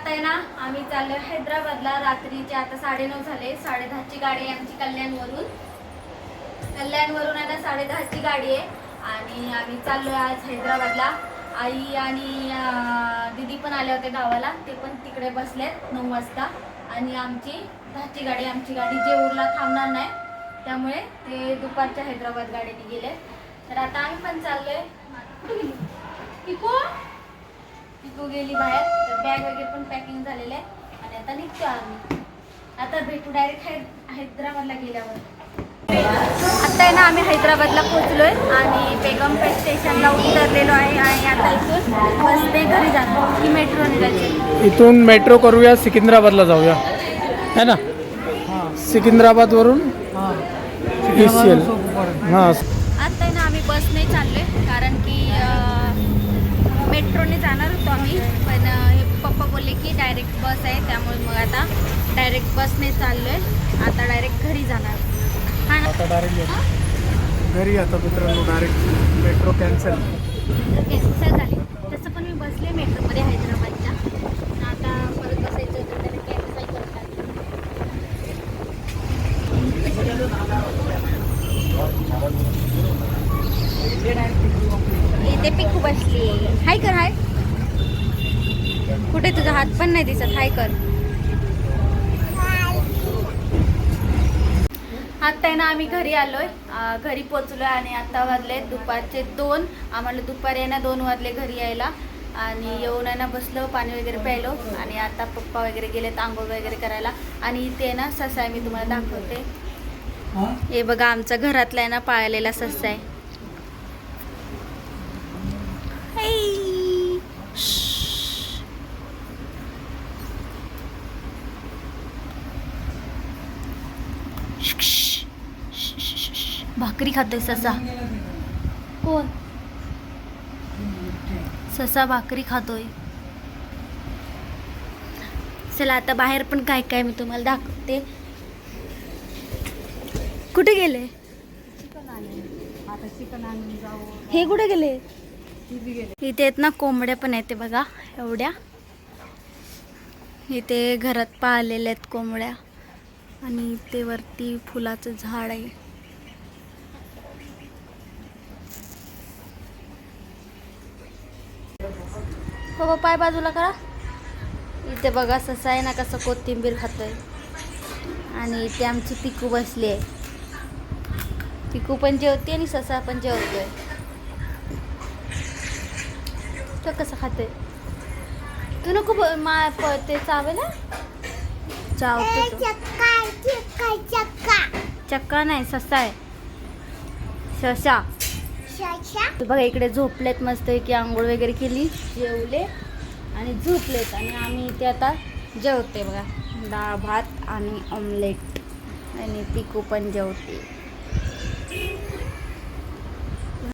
आता आहे ना आम्ही चाललोय हैदराबादला. रात्रीचे आता साडेनऊ झाले. साडेदहाची गाडी आहे आमची कल्याणवरून. कल्याणवरून आहे ना साडेदहाची गाडी आहे. आणि आम्ही चाललोय आज हैदराबादला. आई आणि दीदी पण आले होते गावाला. ते पण तिकडे बसलेत नऊ वाजता. आणि आमची दहाची गाडी आमची गाडी जेऊरला थांबणार नाही. त्यामुळे ते दुपारच्या हैदराबाद गाडीने गेले तर आता आम्ही पण चाललोय कुठे गेली? किकू तिकू गेली बाहेर तर बॅग वगैरे पण पॅकिंग झालेलं आहे आणि आता निघतो आम्ही. आता भेटू डायरेक्ट हैदराबादला गेल्यावर. आता आहे ना आम्ही हैदराबादला पोहोचलोय आणि बेगमपेठ स्टेशनला उतरलेलो आहे आणि आता इथून बसने घरी जातो की मेट्रोने जायचे इथून मेट्रो करूया सिकंदराबादला जाऊया. है ना? सिकंदराबादवरून हां. आता आहे ना आम्ही बसने चाललोय. कारण की मेट्रोने जाणार होतो आम्ही पण हे पप्पा बोलले की डायरेक्ट बस आहे त्यामुळे मग आता डायरेक्ट बसने चाललोय. आता डायरेक्ट घरी जाणार. हा ना? आता डायरेक्ट घरी आता मित्रांनो डायरेक्ट मेट्रो कॅन्सल कॅन्सल झाले. तसं पण मी बसले मेट्रोमध्ये हैदराबादच्या पण आता परत बसायचं होतं तर कॅन्सल करतात इथे पिकू बसली हाय कर हाय. कुठे तुझा हात पण नाही दिसत हाय कर. आता आहे ना आम्ही घरी आलोय. घरी पोचलोय आणि आता वाजले दुपारचे दोन. आम्हाला दुपारी आहे ना दोन वाजले घरी यायला. आणि येऊन आहे ना बसलो पाणी वगैरे प्यायलो. आणि आता पप्पा वगैरे गेलेत आंघोळ वगैरे करायला. आणि इथे ना ससा आहे मी तुम्हाला दाखवते. हे? बघा आमचा घरातला आहे ना पाळलेला ससा आहे भाकरी खातोय ससा. कोण? ससा भाकरी खातोय. चला आता बाहेर पण काय काय मी तुम्हाला दाखवते. कुठे गेले? हे कुठे गेले? इथे आहेत ना कोंबड्या पण आहेत ते बघा एवढ्या. इथे घरात पाळलेल्या आहेत कोंबड्या. आणि इथे वरती फुलाचं झाड आहे. हो, हो पाय बाजूला करा. इथे बघा ससा आहे ना कसं कोथिंबीर खातोय. आणि इथे आमची पिकू बसली आहे. पिकू पण जेवते आणि ससा पण जेवतोय. तो कसं खाते तू नको मा ते चावेल ना. चावतो. चक्का नाही ससा आहे. ससा. तर बघा इकडे झोपलेत मस्त की आंघोळ वगैरे केली जेवले आणि झोपलेत. आणि आम्ही इथे आता जेवते बघा. डाळ भात आणि ऑमलेट आणि पिकू पण जेवते.